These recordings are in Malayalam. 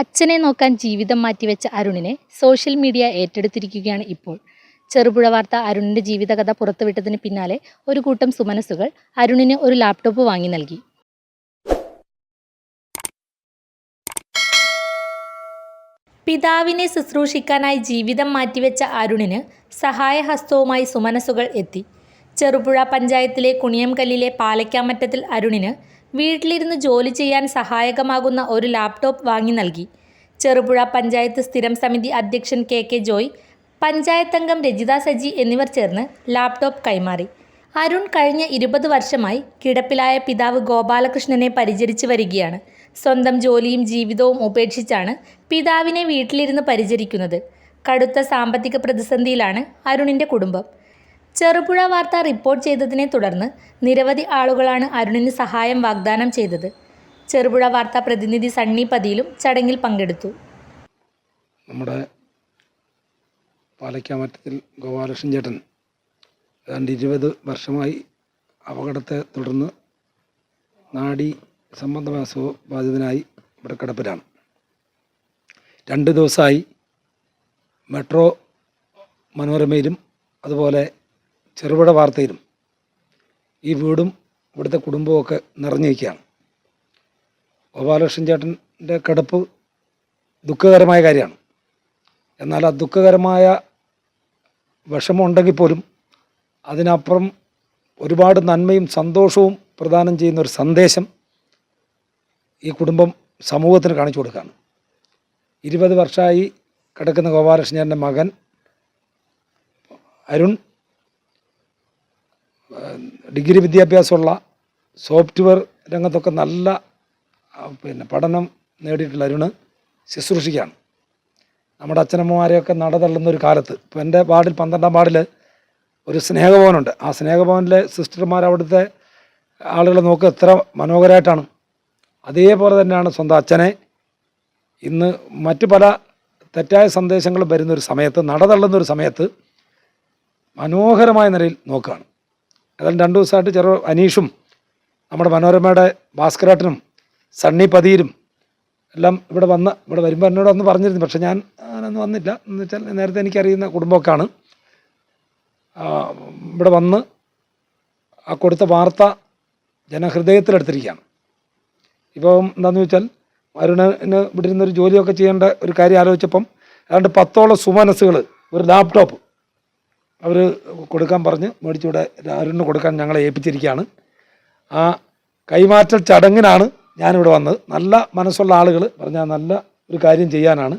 അച്ഛനെ നോക്കാൻ ജീവിതം മാറ്റിവെച്ച അരുണിനെ സോഷ്യൽ മീഡിയ ഏറ്റെടുത്തിരിക്കുകയാണ് ഇപ്പോൾ. ചെറുപുഴ വാർത്ത അരുണിന്റെ ജീവിതകഥ പുറത്തുവിട്ടതിന് പിന്നാലെ ഒരു കൂട്ടം സുമനസുകൾ അരുണിന് ഒരു ലാപ്ടോപ്പ് വാങ്ങി നൽകി. പിതാവിനെ ശുശ്രൂഷിക്കാനായി ജീവിതം മാറ്റിവെച്ച അരുണിന് സഹായഹസ്തവുമായി സുമനസുകൾ എത്തി. ചെറുപുഴ പഞ്ചായത്തിലെ കുണിയംകല്ലിലെ പാലയ്ക്കാമറ്റത്തിൽ അരുണിന് വീട്ടിലിരുന്ന് ജോലി ചെയ്യാൻ സഹായകമാകുന്ന ഒരു ലാപ്ടോപ്പ് വാങ്ങി നൽകി. ചെറുപുഴ പഞ്ചായത്ത് സ്ഥിരം സമിതി അധ്യക്ഷൻ കെ കെ ജോയ് പഞ്ചായത്തംഗം രജിത സജി എന്നിവർ ചേർന്ന് ലാപ്ടോപ്പ് കൈമാറി. അരുൺ കഴിഞ്ഞ ഇരുപത് വർഷമായി കിടപ്പിലായ പിതാവ് ഗോപാലകൃഷ്ണനെ പരിചരിച്ചു വരികയാണ്. സ്വന്തം ജോലിയും ജീവിതവും ഉപേക്ഷിച്ചാണ് പിതാവിനെ വീട്ടിലിരുന്ന് പരിചരിക്കുന്നത്. കടുത്ത സാമ്പത്തിക പ്രതിസന്ധിയിലാണ് അരുണിന്റെ കുടുംബം. ചെറുപുഴ വാർത്ത റിപ്പോർട്ട് ചെയ്തതിനെ തുടർന്ന് നിരവധി ആളുകളാണ് അരുണിന് സഹായം വാഗ്ദാനം ചെയ്തത്. ചെറുപുഴ വാർത്താ പ്രതിനിധി സണ്ണി പതിയിലും ചടങ്ങിൽ പങ്കെടുത്തു. നമ്മുടെ പാലക്കാമറ്റത്തിൽ ഗോപാലകൃഷ്ണൻ ചേട്ടൻ ഏതാണ്ട് ഇരുപത് വർഷമായി അപകടത്തെ തുടർന്ന് നാടി സംബന്ധമായ അസുഖബാധിതനായി ഇവിടെ കിടപ്പിലാണ്. രണ്ട് ദിവസമായി മെട്രോ മനോരമയിലും അതുപോലെ ചെറുപുഴ വാർത്തയിലും ഈ വീടും ഇവിടുത്തെ കുടുംബമൊക്കെ നിറഞ്ഞിരിക്കുകയാണ്. ഗോപാലകൃഷ്ണൻ ചേട്ടന്റെ കിടപ്പ് ദുഃഖകരമായ കാര്യമാണ്. എന്നാൽ ആ ദുഃഖകരമായ വിഷമമുണ്ടെങ്കിൽ പോലും അതിനപ്പുറം ഒരുപാട് നന്മയും സന്തോഷവും പ്രദാനം ചെയ്യുന്ന ഒരു സന്ദേശം ഈ കുടുംബം സമൂഹത്തിന് കാണിച്ചു കൊടുക്കുകയാണ്. ഇരുപത് വർഷമായി കിടക്കുന്ന ഗോപാലകൃഷ്ണന്റെ മകൻ അരുൺ ഡിഗ്രി വിദ്യാഭ്യാസമുള്ള സോഫ്റ്റ്വെയർ രംഗത്തൊക്കെ നല്ല പിന്നെ പഠനം നേടിയിട്ടുള്ള അരുണ് ശുശ്രൂഷിക്കുകയാണ് നമ്മുടെ അച്ഛനമ്മമാരെയൊക്കെ നടതള്ളുന്ന ഒരു കാലത്ത് ഇപ്പോൾ എന്റെ വാർഡിൽ പന്ത്രണ്ടാം വാർഡിൽ ഒരു സ്നേഹഭവനുണ്ട്. ആ സ്നേഹഭവനിലെ സിസ്റ്റർമാർ അവിടുത്തെ ആളുകളെ നോക്കുക എത്ര മനോഹരമായിട്ടാണ് അതേപോലെ തന്നെയാണ് സ്വന്തം അച്ഛനെ ഇന്ന് മറ്റു പല തെറ്റായ സന്ദേശങ്ങൾ വരുന്നൊരു സമയത്ത് നടതള്ളുന്നൊരു സമയത്ത് മനോഹരമായ നിലയിൽ നോക്കുകയാണ് ഏതായാലും രണ്ട് ദിവസമായിട്ട് ചെറു അനീഷും നമ്മുടെ മനോരമയുടെ ഭാസ്കരേട്ടനും സണ്ണി പതിയിലും എല്ലാം ഇവിടെ വന്ന് ഇവിടെ വരുമ്പോൾ എന്നോട് ഒന്ന് പറഞ്ഞിരുന്നു. പക്ഷെ ഞാൻ അങ്ങനൊന്നും വന്നില്ല. എന്ന് വെച്ചാൽ നേരത്തെ എനിക്കറിയുന്ന കുടുംബമൊക്കെയാണ്. ഇവിടെ വന്ന് ആ കൊടുത്ത വാർത്ത ജനഹൃദയത്തിലെടുത്തിരിക്കുകയാണ്. ഇപ്പം എന്താണെന്ന് വെച്ചാൽ അരുണിന് ഇവിടെ ഇരുന്നൊരു ജോലിയൊക്കെ ചെയ്യേണ്ട ഒരു കാര്യം ആലോചിച്ചപ്പം ഏതാണ്ട് പത്തോളം സുമനസ്സുകൾ ഒരു ലാപ്ടോപ്പ് അവർ കൊടുക്കാൻ പറഞ്ഞ് മേടിച്ചിവിടെ. അരുണിന് കൊടുക്കാൻ ഞങ്ങളെ ഏൽപ്പിച്ചിരിക്കുകയാണ്. ആ കൈമാറ്റൽ ചടങ്ങിനാണ് ഞാനിവിടെ വന്നത്. നല്ല മനസ്സുള്ള ആളുകൾ പറഞ്ഞാൽ നല്ല ഒരു കാര്യം ചെയ്യാനാണ്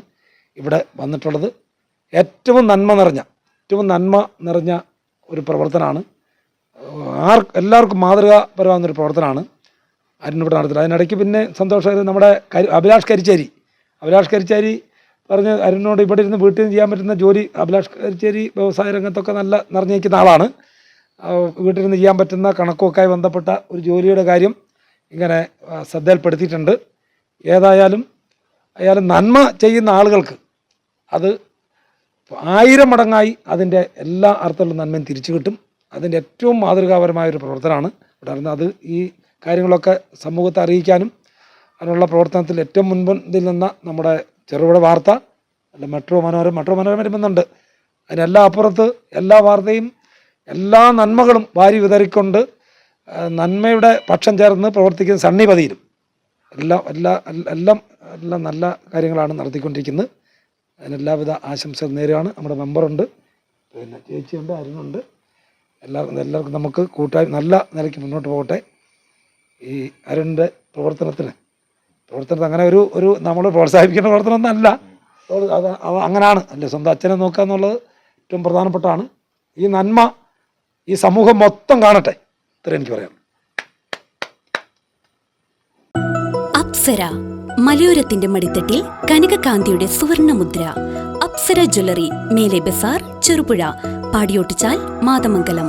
ഇവിടെ വന്നിട്ടുള്ളത്. ഏറ്റവും നന്മ നിറഞ്ഞ ഏറ്റവും നന്മ നിറഞ്ഞ ഒരു പ്രവർത്തനമാണ്. ആർ എല്ലാവർക്കും മാതൃകാപരമാകുന്ന ഒരു പ്രവർത്തനമാണ് അരുണിവിടെ നടത്തുന്നത്. അതിനിടയ്ക്ക് പിന്നെ സന്തോഷം നമ്മുടെ അഭിലാഷ് കരിച്ചേരി. അഭിലാഷ് കരിച്ചേരി പറഞ്ഞ് അരുണിനോട് ഇവിടെ ഇരുന്ന് വീട്ടിൽ നിന്ന് ചെയ്യാൻ പറ്റുന്ന ജോലി അഭിലാഷ് കരിച്ചേരി വ്യവസായ രംഗത്തൊക്കെ നല്ല നിറഞ്ഞിരിക്കുന്ന ആളാണ്. വീട്ടിൽ നിന്ന് ചെയ്യാൻ പറ്റുന്ന കണക്കുമൊക്കെ ബന്ധപ്പെട്ട ഒരു ജോലിയുടെ കാര്യം ഇങ്ങനെ ശ്രദ്ധയിൽപ്പെടുത്തിയിട്ടുണ്ട്. ഏതായാലും അയാൾ നന്മ ചെയ്യുന്ന ആളുകൾക്ക് അത് ആയിരം മടങ്ങായി അതിന്റെ എല്ലാ അർത്ഥത്തിലുള്ള നന്മയും തിരിച്ചു കിട്ടും. അതിന്റെ ഏറ്റവും മാതൃകാപരമായ ഒരു പ്രവർത്തനമാണ്. ഇവിടെ അത് ഈ കാര്യങ്ങളൊക്കെ സമൂഹത്തെ അറിയിക്കാനും അതിനുള്ള പ്രവർത്തനത്തിൽ ഏറ്റവും മുൻപന്തിൽ നിന്ന നമ്മുടെ ചെറുപുഴ വാർത്ത അല്ല മെട്രോ മനോരമ മെട്രോ മനോരമ വരുന്നുണ്ട്. അതിനെല്ലാം അപ്പുറത്ത് എല്ലാ വാർത്തയും എല്ലാ നന്മകളും വാരി വിതറിക്കൊണ്ട് നന്മയുടെ പക്ഷം ചേർന്ന് പ്രവർത്തിക്കുന്ന സണ്ണിപതിയിലും എല്ലാം എല്ലാ എല്ല- എല്ലാം നല്ല കാര്യങ്ങളാണ് നടത്തിക്കൊണ്ടിരിക്കുന്നത്. അതിനെല്ലാവിധ ആശംസകൾ ആശംസ നേരെയാണ് നമ്മുടെ മെമ്പറുണ്ട്. പിന്നെ ചേച്ചിയുണ്ട് അരുണുണ്ട്. എല്ലാവർക്കും എല്ലാവർക്കും നമുക്ക് കൂട്ടായി നല്ല നിലയ്ക്ക് മുന്നോട്ട് പോകട്ടെ. ഈ അരുണിന്റെ പ്രവർത്തനത്തിന്. പ്രവർത്തനത്തിന് അങ്ങനെ ഒരു ഒരു നമ്മൾ പ്രോത്സാഹിപ്പിക്കേണ്ട പ്രവർത്തനം ഒന്നല്ല അത് അങ്ങനെയാണ് അല്ലേ? സ്വന്തം അച്ഛനെ നോക്കുക എന്നുള്ളത് ഏറ്റവും പ്രധാനപ്പെട്ടാണ്. ഈ നന്മ ഈ സമൂഹം മൊത്തം കാണട്ടെ. ഇത്ര എനിക്ക് പറയാം അപ്സര മലയോരത്തിന്റെ മടിത്തട്ടിൽ കനകകാന്തിയുടെ സുവർണമുദ്ര. അപ്സര ജ്വല്ലറി മേലെ ബസാർ ചെറുപുഴ. പാടിയോട്ടിച്ചാൽ മാതമംഗലം.